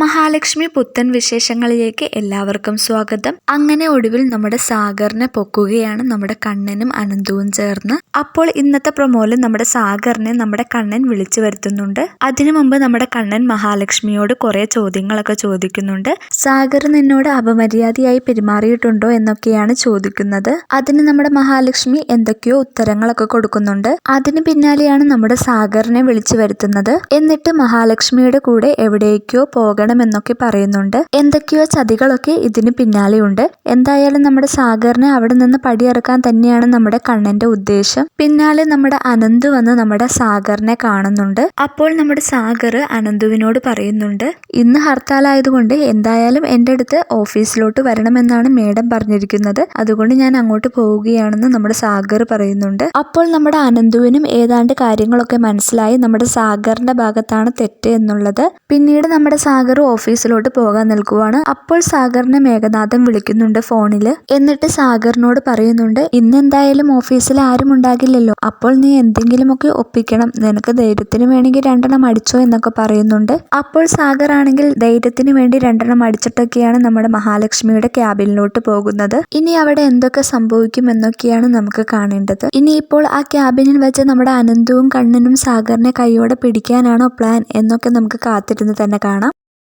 മഹാലക്ഷ്മി പുത്തൻ വിശേഷങ്ങളിലേക്ക് എല്ലാവർക്കും സ്വാഗതം. അങ്ങനെ ഒടുവിൽ നമ്മുടെ സാഗറിനെ പൊക്കുകയാണ് നമ്മുടെ കണ്ണനും അനന്തവും ചേർന്ന്. അപ്പോൾ ഇന്നത്തെ പ്രൊമോയിൽ നമ്മുടെ സാഗറിനെ നമ്മുടെ കണ്ണൻ വിളിച്ചു വരുത്തുന്നുണ്ട്. അതിനു മുമ്പ് നമ്മുടെ കണ്ണൻ മഹാലക്ഷ്മിയോട് കുറെ ചോദ്യങ്ങളൊക്കെ ചോദിക്കുന്നുണ്ട്. സാഗർ നിന്നോട് അപമര്യാദയായി പെരുമാറിയിട്ടുണ്ടോ എന്നൊക്കെയാണ് ചോദിക്കുന്നത്. അതിന് നമ്മുടെ മഹാലക്ഷ്മി എന്തൊക്കെയോ ഉത്തരങ്ങളൊക്കെ കൊടുക്കുന്നുണ്ട്. അതിന് പിന്നാലെയാണ് നമ്മുടെ സാഗറിനെ വിളിച്ചു വരുത്തുന്നത്. എന്നിട്ട് മഹാലക്ഷ്മിയുടെ കൂടെ എവിടേക്കോ പോകണമെന്നൊക്കെ പറയുന്നുണ്ട്. എന്തൊക്കെയോ ചതികളൊക്കെ ഇതിന് പിന്നാലെയുണ്ട്. എന്തായാലും നമ്മുടെ സാഗറിനെ അവിടെ നിന്ന് പടിയിറക്കാൻ തന്നെയാണ് നമ്മുടെ കണ്ണന്റെ ഉദ്ദേശം. പിന്നാലെ നമ്മുടെ അനന്തു വന്ന് നമ്മുടെ സാഗറിനെ കാണുന്നുണ്ട്. അപ്പോൾ നമ്മുടെ സാഗർ അനന്തുവിനോട് പറയുന്നുണ്ട് ഇന്ന് ഹർത്താലായതുകൊണ്ട് എന്തായാലും എന്റെ അടുത്ത് ഓഫീസിലോട്ട് വരണമെന്നാണ് മേഡം പറഞ്ഞിരിക്കുന്നത്. അതുകൊണ്ട് ഞാൻ അങ്ങോട്ട് പോവുകയാണെന്ന് നമ്മുടെ സാഗർ പറയുന്നുണ്ട്. അപ്പോൾ നമ്മുടെ അനന്തുവിനും ഏതാണ്ട് കാര്യങ്ങളൊക്കെ മനസ്സിലായി. നമ്മുടെ സാഗറിന്റെ ഭാഗത്താണ് തെറ്റ് എന്നുള്ളത്. പിന്നീട് നമ്മുടെ സാഗർ ഓഫീസിലോട്ട് പോകാൻ നിൽക്കുവാണ്. അപ്പോൾ സാഗറിനെ മേഘനാഥൻ വിളിക്കുന്നുണ്ട് ഫോണിൽ എന്നിട്ട് സാഗറിനോട് പറയുന്നുണ്ട് ഇന്ന് എന്തായാലും ഓഫീസിൽ ആരും ഉണ്ടാകില്ലല്ലോ. അപ്പോൾ നീ എന്തെങ്കിലുമൊക്കെ ഒപ്പിക്കണം. നിനക്ക് ധൈര്യത്തിന് വേണമെങ്കിൽ രണ്ടെണ്ണം അടിച്ചോ എന്നൊക്കെ പറയുന്നുണ്ട്. അപ്പോൾ സാഗർ ആണെങ്കിൽ ധൈര്യത്തിന് വേണ്ടി രണ്ടെണ്ണം അടിച്ചിട്ടൊക്കെയാണ് നമ്മുടെ മഹാലക്ഷ്മിയുടെ ക്യാബിനിലോട്ട് പോകുന്നത്. ഇനി അവിടെ എന്തൊക്കെ സംഭവിക്കും എന്നൊക്കെയാണ് നമുക്ക് കാണേണ്ടത്. ഇനി ഇപ്പോൾ ആ ക്യാബിനിൽ വെച്ച് നമ്മുടെ അനന്തവും കണ്ണനും സാഗറിനെ കൈയോടെ പിടിക്കാനാണോ പ്ലാൻ എന്നൊക്കെ നമുക്ക് കാത്തിരുന്ന് തന്നെ കാണാം.